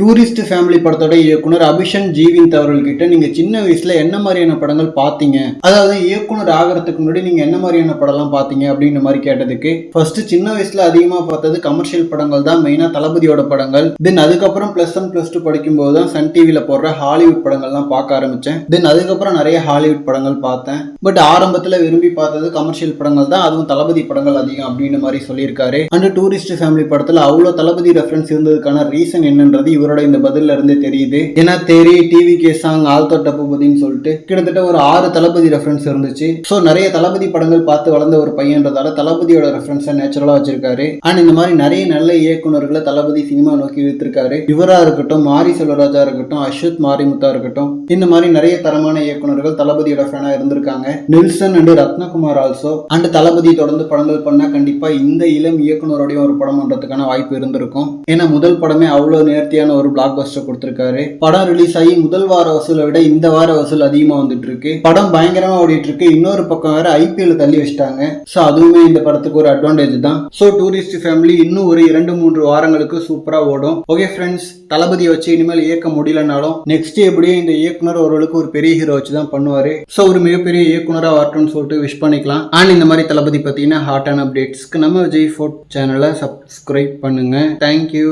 Tourist family படத்தோட இயக்குனர் அபிஷன் ஜீவிந்த் அவர்கள்கிட்ட நீங்க சின்ன வயசுல என்ன மாதிரியான படங்கள் பார்த்தீங்க? அதாவது இயக்குனர் ஆகிறதுக்கு முன்னாடி நீங்க என்ன மாதிரியான படம்லாம் பார்த்தீங்க அப்படின்ற மாதிரி கேட்டதுக்கு ஃபர்ஸ்ட் சின்ன வயசுல அதிகமா பார்த்தது கமர்ஷியல் படங்கள் தான் மெயினா தளபதியோட படங்கள். தென் அதுக்கப்புறம் பிளஸ் ஒன் பிளஸ் டூ படிக்கும்போது தான் சன் டிவியில போடுற ஹாலிவுட் படங்கள்லாம் பார்க்க ஆரம்பிச்சேன். தென் அதுக்கப்புறம் நிறைய ஹாலிவுட் படங்கள் பார்த்தேன். பட் ஆரம்பத்துல விரும்பி பார்த்தது கமர்ஷியல் படங்கள் தான் அதுவும் தளபதி படங்கள் அதிகம் அப்படின்ற மாதிரி சொல்லியிருக்காரு. அண்ட் டூரிஸ்ட் ஃபேமிலி படத்துல அவ்வளோ தளபதி ரெஃபரன்ஸ் இருந்ததுக்கான ரீசன் என்னன்றது இவர் இவரோட இந்த பதில இருந்தே தெரியுது. ஏன்னா தெரி டிவி கே சாங் ஆல்தோ டப்புபதின்னு சொல்லிட்டு கிட்டத்தட்ட ஒரு ஆறு தளபதி ரெஃபரன்ஸ் இருந்துச்சு. ஸோ நிறைய தளபதி படங்கள் பார்த்து வளர்ந்த ஒரு பையன்றதால தளபதியோட ரெஃபரன்ஸை நேச்சுரலாக வச்சிருக்காரு. அண்ட் இந்த மாதிரி நிறைய நல்ல இயக்குனர்களை தளபதி சினிமா நோக்கி இழுத்திருக்காரு. இவரா இருக்கட்டும் மாரி செல்வராஜா இருக்கட்டும் அஸ்வத் மாரிமுத்தா இருக்கட்டும் இந்த மாதிரி நிறைய தரமான இயக்குனர்கள் தளபதியோட ஃபேனாக இருந்திருக்காங்க. Nelson and Ratnakumar also and Thalapathy தொடர்ந்து படங்கள் பண்ணா கண்டிப்பாக இந்த இளம் இயக்குனரோடையும் ஒரு படம் பண்ணுறதுக்கான வாய்ப்பு இருந்திருக்கும். ஏன்னா முதல் படமே அவ்வளோ நேர்த்தியான ஒரு பிளாக் பஸ்டர் கொடுத்திருக்காரு. படம் ரிலீஸ் ஆகி முதல் வார வசூலை விட இந்த வார வசூல் அதிகமா வந்துட்டு இருக்கு படம் பயங்கரமா ஓடிட்டு இருக்கு இன்னொரு பக்கம் வேற ஐபிஎல் தள்ளி வச்சிட்டாங்க. ஸோ அதுவுமே இந்த படத்துக்கு ஒரு அட்வான்டேஜ் தான். ஸோ டூரிஸ்ட் ஃபேமிலி இன்னும் ஒரு இரண்டு மூன்று வாரங்களுக்கு சூப்பரா ஓடும். ஓகே ஃப்ரெண்ட்ஸ் தளபதியை வச்சு இனிமேல் இயக்க முடியலனாலும் நெக்ஸ்ட் எப்படியும் இந்த இயக்குனர் ஓரளவுக்கு ஒரு பெரிய ஹீரோ வச்சு தான் பண்ணுவாரு. ஸோ ஒரு மிகப்பெரிய இயக்குனராக வரட்டும்னு சொல்லிட்டு விஷ் பண்ணிக்கலாம். அண்ட் இந்த மாதிரி தளபதி பார்த்தீங்கன்னா ஹாட் அண்ட் அப்டேட்ஸ்க்கு நம்ம விஜய் ஃபோர்ட் சேனலை சப்ஸ்கிரைப் பண்ணுங்க. Thank you